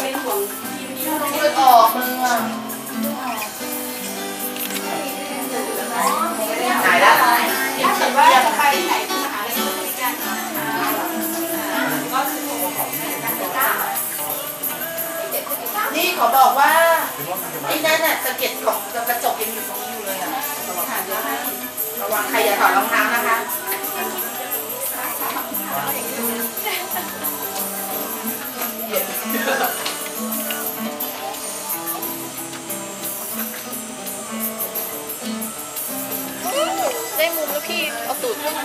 เป็นห่วงทีมนี้เราเลือดออกมืออะไหายแล้วถ้าเกิดว่าจะไปที่ไหนที่มหาลัยก็บริการก็คือการจัดการนี่ขอบอกว่าไอ้นั่นน่ะสะเก็ดของกระจกยังอยู่ตรงนี้อยู่เลยอะระวังใครอย่าถอดรองเท้านะคะ ได้มุมแล้วพี่เอาตูดเข้ามา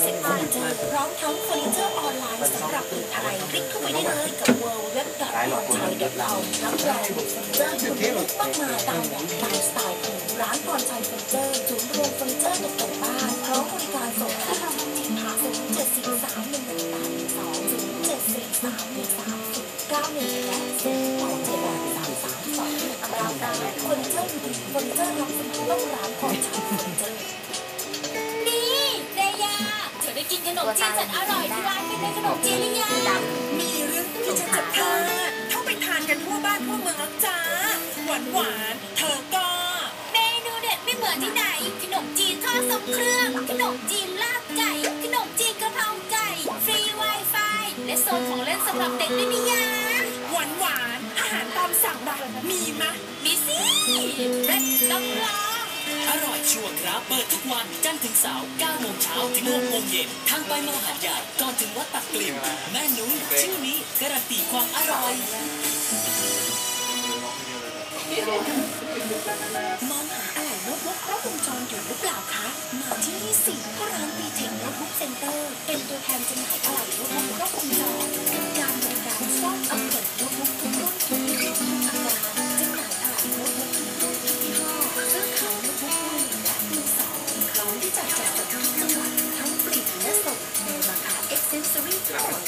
เซ็ปต์เฟอร์นิเจอร์พร้อมทั้งเฟอร์นิเจอร์ออนไลน์สำหรับคนไทยคลิกเข้าไปได้เลยกับ w w w พรชัย .com รับรองเฟอร์นิเจอร์คุณภาพมากมายตามแบบตามสไตล์คุณร้านพรชัยเฟอร์นิเจอร์ศูนย์รวมเฟอร์นิเจอร์ตกแต่งบ้านพร้อมบริการส่งที่ทางที่ผ่านศูนย์เจ็ดสี่สามหนึ่งหนึ่งแปดสองศูนย์เจ็ดสี่สามหนึ่งสามศูนย์เก้าหนึ่งแปดศูนย์หกเจ็ดแปดสามสามสองหนึ่งเก้าเก้าเฟอร์นิเจอร์ดีเฟอร์นิเจอร์รับซื้อต้องร้านพรชัยเฟอร์นิเจอร์ กินขนมจีนแสนอร่อยที่ร้านเป็นในขนมจีนหรือยังมีเรื่องที่ฉันจะพลาดต้องไปทานกันทั่วบ้านทั่วเมืองแล้วจ้าหวานหวานเธอก็เมนูเด็ดไม่เหมือนที่ไหน ขนมจีนทอดทรงเครื่อง ขนมจีนลาบไก่ขนมจีนกระเพราไก่ฟรี Wi-Fi และโซนของเล่นสำหรับเด็กด้วยนี่ยาหวานหวานอาหารตามสั่งแบบมีมะมีสิเด็ดต้องลอ อร่อยชัวร์ครับ เปิดทุกวันจันทร์ถึงเสาร์9โมงเช้าถึง6โมงเย็นทางไปมหาดใหญ่ก่อนถึงวัดตักกลิ่นแม่นุ้ยชื่อนี้การันตีความอร่อยมองหาอะไรโน้ตบุ๊กครบวงจรอยู่หรือเปล่าคะ มาที่นี่สิร้านปีเทคโน้ตบุ๊กเซ็นเตอร์ เป็นตัวแทนจำหน่ายอะ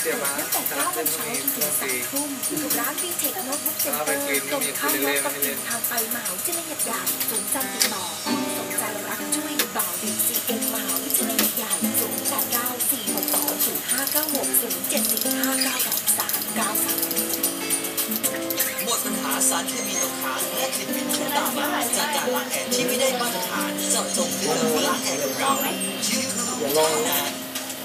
ทั้งหมดตั้งแต่9โมงเช้าจนถึง3ทุ่มร้านปีเทคโน้ตบุ๊กเซ็นเตอร์ตรงข้ามวัดตะกินทางไปมหาวิทยาลัยใหญ่ศูนย์การติดต่อผู้สนใจรักช่วยบ่าวเด็กซีเอ็มมหาวิทยาลัยใหญ่ศูนย์แปดเก้าสี่หกสองศูนย์ห้าเก้าหกศูนย์เจ็ดสี่ห้าเก้าแปดสามเก้าสามหมดปัญหาสารเคมีตกค้างและกลิ่นเหม็นฉุนตามมาจากการล้างแอร์ที่ไม่ได้มาตรฐานเจาะจงที่เราล้างแอร์กับเราชื่อคือเท่านั้น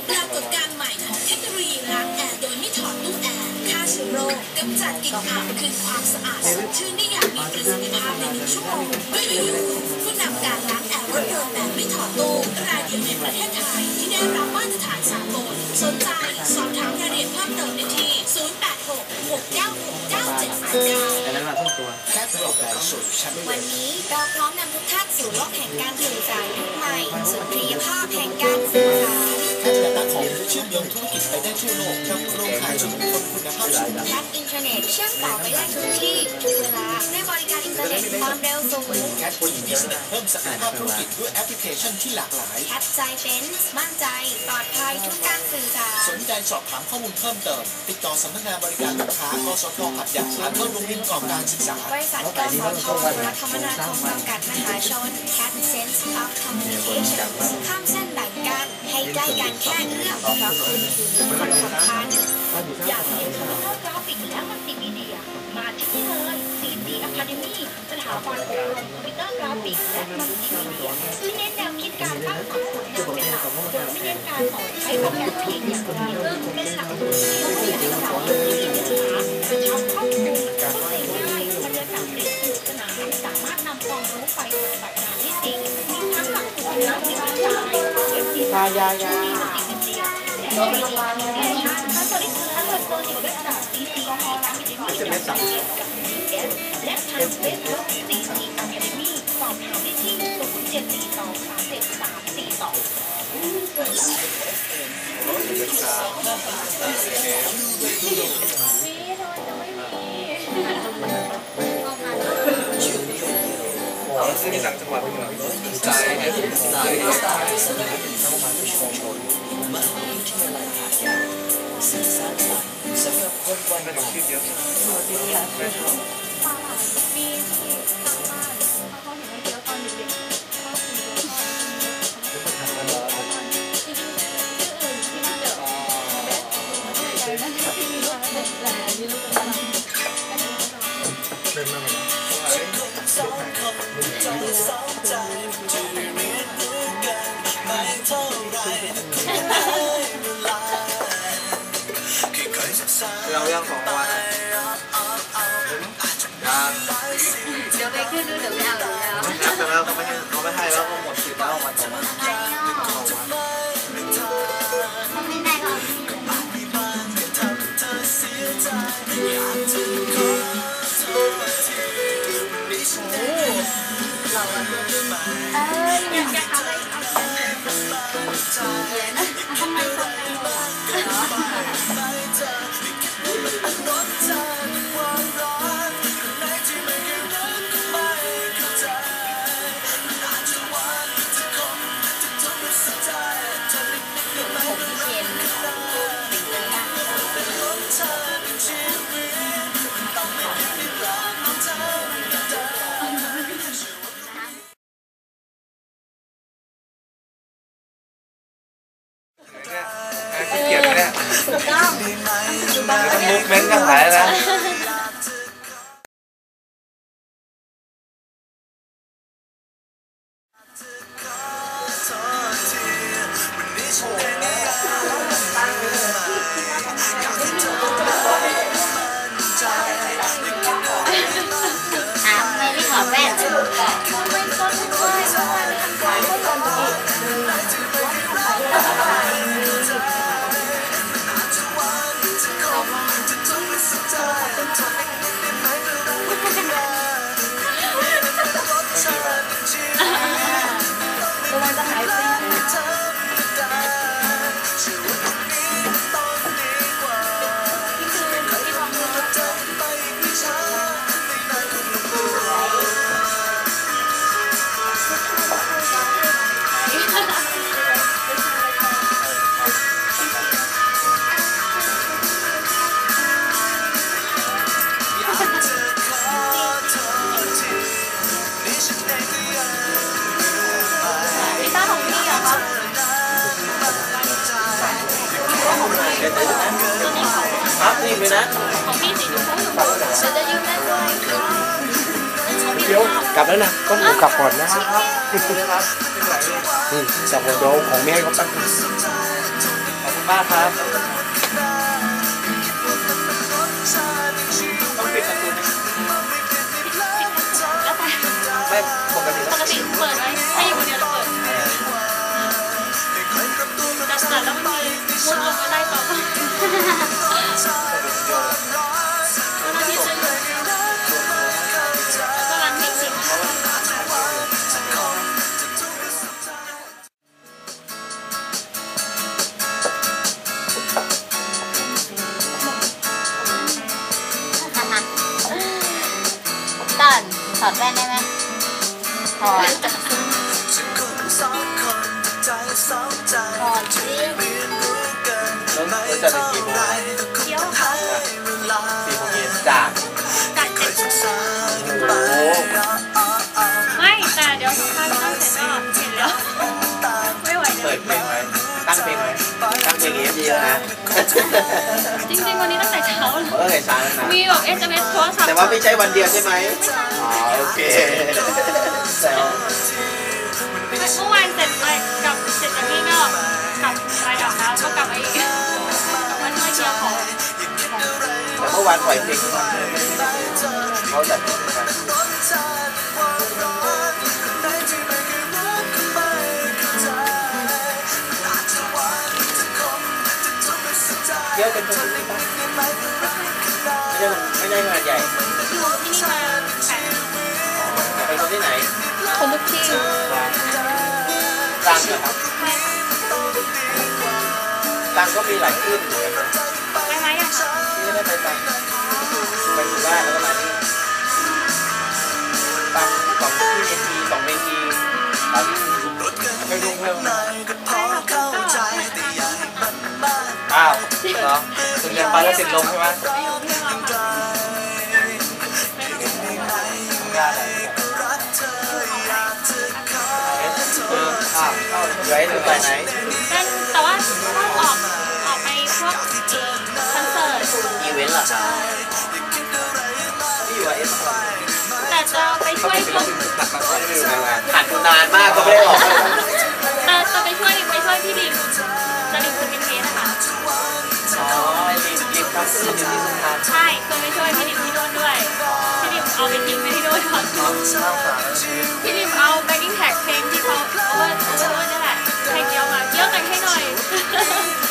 ปรากฏการณ์ใหม่ของเทคโนโลยีล้างแอร์โดยไม่ถอดลูกแอร์ฆ่าเชื้อโรคกำจัดกลิ่นอับคืนความสะอาดสดชื่นได้อย่างมีประสิทธิภาพในหนึ่งชั่วโมงด้วยยูผู้นำการล้างแอร์รถยนต์แบบไม่ถอดตู้รายเดียวในประเทศไทยที่ได้รับมาตรฐานสากลสนใจสอบถามรายละเอียดเพิ่มเติมได้ที่ 0866969739วันนี้เราพร้อมนำทุกท่านสู่โลกแห่งการสื่อสารยุคใหม่สุดรียภาพแห่งการสื่อสาร ถ้าจะตั้งของเชื่อมโยงธุรกิจไปได้ทั่วโลกกับโรงขายชุมชนคุณภาพสูงแพ็คอินเทอร์เน็ตเชื่อมต่อไปได้ทุกที่ทุกเวลาด้วยบริการอินเทอร์เน็ตความเร็วสูงแคทอินดิสเน็ตเพิ่มศักยภาพธุรกิจด้วยแอปพลิเคชันที่หลากหลายแคปใจเป็นมั่นใจปลอดภัยทุกการสื่อสารสนใจสอบถามข้อมูลเพิ่มเติม ติดต่อสำนักงานบริการลูกค้ากสทหัดใหญ่ทางเข้าโรงเรียนประกอบการศึกษาบริษัทกสทและคมนาคมจำกัดมหาชน Cat Sense of Communication ข้ามเส้นแบ่ง กันให้ใกล้กันแค่เอื้อมเพราะคุณคือคนสำคัญอยากเรียนคอมพิวเตอร์กราฟิกและมัลติมีเดีย มาที่นี่เลย CC Academy สถาบันอบรมคอมพิวเตอร์กราฟิกและมัลติมีเดียที่เน้นแนวคิดการสร้างสรรค์ผลงานเป็นหลักโดยไม่เน้นการสอนใช้โปรแกรมเพียงอย่างเดียวเป็นหลักสูตรที่ต้องอยากให้เราที่มีเนื้อหา เว็บ ซน์ยายางจังหวัดียและมีดีคอมมิวนิเคชันทั้งบริษัททั้งระบบเว็บไซต์ CC ของเรามีดีมีกับ CS และทางเฟซบุ๊ก CC Academy สอบถาด้ที่0742373342ที่ต่างจังหวัดเป็นไงสายสายมหาวิทยาลัยหาดใหญ่สื่อสารสรรค์สำหรับคนวัยไม่ใหต้อม่งคิดเยอะมีที่ทางบ้านเขาเห็นว่าเยอะ เราเรื่องของวันยังเดี๋ยวไปขึ้นดูเดี๋ยวไม่เอาเดี๋ยวไม่แล้วเขาไม่ให้เขาไม่ให้แล้วก็หมดสิทธิ์แล้ววันสองวันเขาไม่ได้เขาขี้เไม่ได้ขอแว่น เดี๋ยวกลับแล้วนะต้องผมกลับก่อนนะครับครับที่ไหนนี่อืมกลับก่อนเดี๋ยวของแม่ให้เขาตั้งขอบคุณมากครับต้องปิดประตูไหมแล้วแต่ไม่ปกติปกติเปิดไว้ให้อยู่คนเดียวแล้วเปิดแต่สลัดแล้วมันมีมุดลงไปได้ต่อวัน อดแว่นได้ไหมถอดจะคนสองคนใจสองใจถอดสิเรียนรู้กันแล้วไม่แล้วจะเท่าได้กี่โมไหรงเที่ยวให้เวลาสี่โมงเย็นจากกัดเจ็ดศึกษากันไปไม่แต่เดี๋ยวสัมภาษณ์ต้องเสร็จก็เสร็จแล้วไม่ไหวแล้เปิวดเพลงไว้ตั้งเพลงไว้ตั้งเพลงเอฟเยอะนะจริงๆวันนี้ตั้งแต่เช้าเลยเออเช้าแล้วนะมีแบบเอสเอ็มเอสโทรศัพท์แต่ว่าไม่ใช่วันเดียวใช่ไหมอ๋อ โอเคแซวเมื่อวานเสร็จไปกับเสร็จจากนี่ก็กลับไปอาบน้ำก็กลับมาอีกกลับมาช่เคลียร์ของแต่เมื่อวานปล่อยเพลงกวันเลยเขาจัดเพลงทุกวันรสชาติความร้อนในที่ไม่เคยรักก็ไม่เข้าใจอะหวเป็นคนที่บ้านไม่ใช่ไม่ใช่งานใหญ่ คนทุกที่กลางเหรอครับกลางก็มีหลายคลื่นเหมือนกันนะไปไหมอะคะที่ไม่ได้ไปตังไปอยู่บ้านแล้วก็มานี่ตังสองที่เวทีสองเวทีตอนนี้ไม่รู้เพิ่มหน่อยก็พอเข้าใจแต่อย่าให้มันมากอ้าวเหรอถึงเรียนไปแล้วติดลมใช่ไหม ไว้ถึงไปไหนเป็นแต่ว่าชอบออกออกไปพวกคอนเสิร์ตอีเวนต์เหรอครับที่อยู่เอสแต่จะไปช่วยกลุ่มหนักมากเลยไม่รู้งานผ่านนานมากก็ไม่ได้ออกแต่จะไปช่วยไปช่วยพี่ดิ่งจะดิ่งคุณเป็นเทสนะคะอ๋อรีบรีบตั้งชื่ออยู่ที่สุพรรณใช่เคยไปช่วยพี่ดิ่งที่โน่นด้วยพี่ดิ่งเอาไปทิ้งไปที่โน่นก่อนข้าวสารพี่ดิ่งเอาแบ็กกิ้งแท็กเพลงที่เขาโอเวอร์โอเวอร์โน้นนี่แหละ ให้เกี้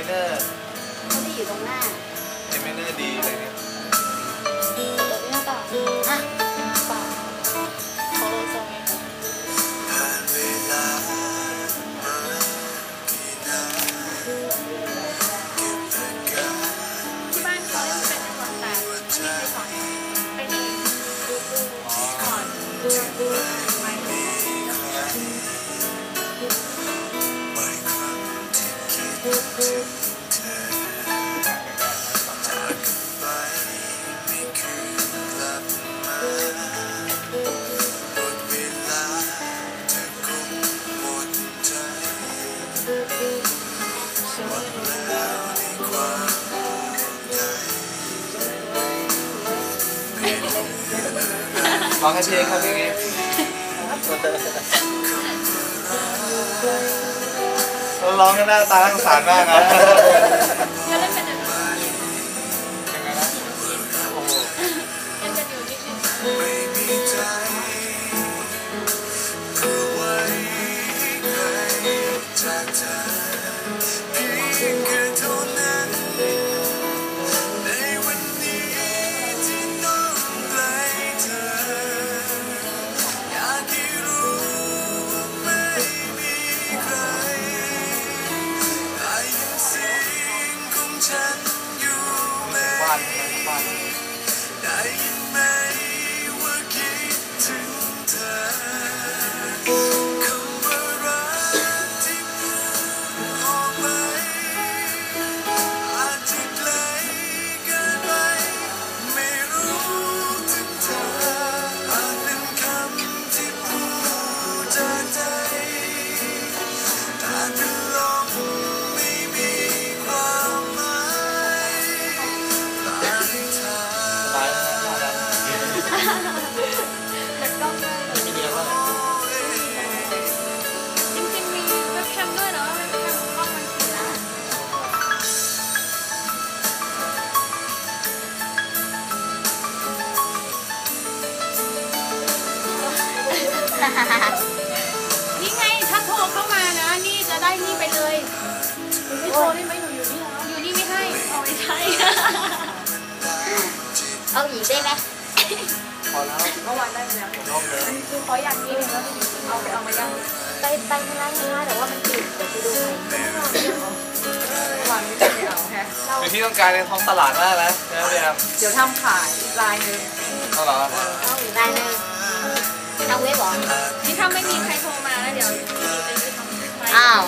G E minor เขาที่อยู่ตรงหน้า E minor D อะไรเนี่ย ตัวนี้ต่ออะ ร้องให้เพลงครับพี่เราร้องกันหน้าตาทั้งสารมากนะ นี่ไงถ้าโทรเข้ามานะ นี่จะได้นี่ไปเลยไม่โทรได้ไหมอยู่อยู่นี่แล้วอยู่นี่ไม่ให้เอาไม่ใช่เอาหอีกได้ไหมพอแล้วเมื่อวานได้ไปแล้วรอบเลยคือขออย่างนี้แล้วเอาไปเอามายังไปไปที่ร้านนี้แต่ว่ามันติดเดี๋ยวไปดูหวานไม่ได้เอแฮะเป็นที่ต้องการในท้องตลาดมากนะนะเดี๋ยวทำขายลายหนึ่งเอาหรอเอาอีกลายหนึ่ง เอาเว็บหรอนี่ถ้าไม่มีใครโทรมาแล้วเดี๋ยวจะยึอ้าว